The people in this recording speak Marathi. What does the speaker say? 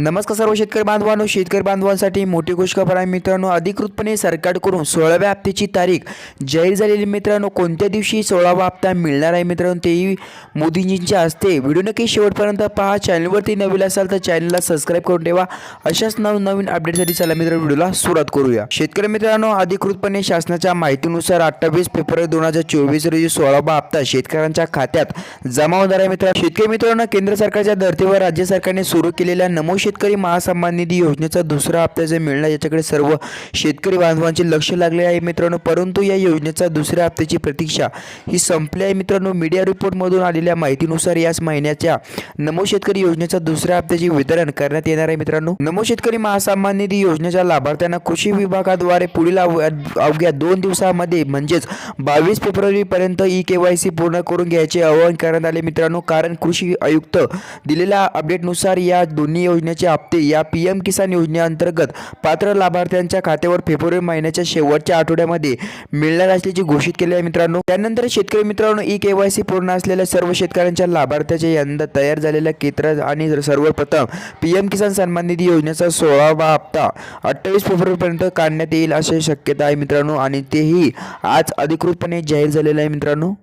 नमस्कार सर्व शेतकरी बांधवांनो शेतकरी बांधवांसाठी मोठी खुशखबर आहे. मित्रांनो अधिकृतपणे सरकारकडून सोळाव्या हप्त्याची तारीख जाहीर झालेली मित्रांनो कोणत्या दिवशी सोळावा हप्ता मिळणार आहे मित्रांनो तेही मोदीजींच्या हस्ते व्हिडिओ नक्की शेवटपर्यंत पहा. चॅनलवरती नवीन असाल तर चॅनलला सबस्क्राईब करून ठेवा. अशाच नवनवीन अपडेटसाठी चला मित्रांनो व्हिडिओला सुरुवात करूया. शेतकरी मित्रांनो अधिकृतपणे शासनाच्या माहितीनुसार अठ्ठावीस फेब्रुवारी दोन हजार चोवीस रोजी सोळावा हप्ता शेतकऱ्यांच्या खात्यात जमा होणार आहे मित्रांनो. शेतकरी मित्रांनो केंद्र सरकारच्या धर्तीवर राज्य सरकारने सुरू केलेल्या नमो शेतकरी महासन्मान निधी योजनेचा दुसरा हप्ता जे मिळणार याच्याकडे सर्व शेतकरी बांधवांचे लक्ष लागले आहे मित्रांनो. परंतु या योजनेचा दुसऱ्या हप्त्याची प्रतीक्षा ही संपली आहे मित्रांनो. मीडिया रिपोर्टमधून आलेल्या माहितीनुसार याच महिन्याच्या नमो शेतकरी योजनेचा दुसऱ्या हप्त्याचे वितरण करण्यात येणार आहे मित्रांनो. नमो शेतकरी महासन्मान निधी योजनेच्या लाभार्थ्यांना कृषी विभागाद्वारे पुढील अवघ्या दोन दिवसामध्ये म्हणजेच बावीस फेब्रुवारीपर्यंत ई के वाय सी पूर्ण करून घ्यायचे आवाहन करण्यात आले मित्रांनो. कारण कृषी आयुक्त दिलेल्या अपडेटनुसार या दोन्ही योजने योजनेचे हप्ते या पी एम किसान योजनेअंतर्गत पात्र लाभार्थ्यांच्या खात्यावर फेब्रुवारी महिन्याच्या शेवटच्या आठवड्यामध्ये मिळणार असल्याचे घोषित केले आहे मित्रांनो. त्यानंतर शेतकरी मित्रांनो ई के वाय सी पूर्ण असलेल्या सर्व शेतकऱ्यांच्या लाभार्थ्याच्या यंदा तयार झालेल्या केंद्र आणि सर्वप्रथम पी एम किसान सन्मान निधी योजनेचा सोळावा हप्ता अठ्ठावीस फेब्रुवारीपर्यंत काढण्यात येईल अशी शक्यता आहे मित्रांनो आणि तेही आज अधिकृतपणे जाहीर झालेलं आहे मित्रांनो.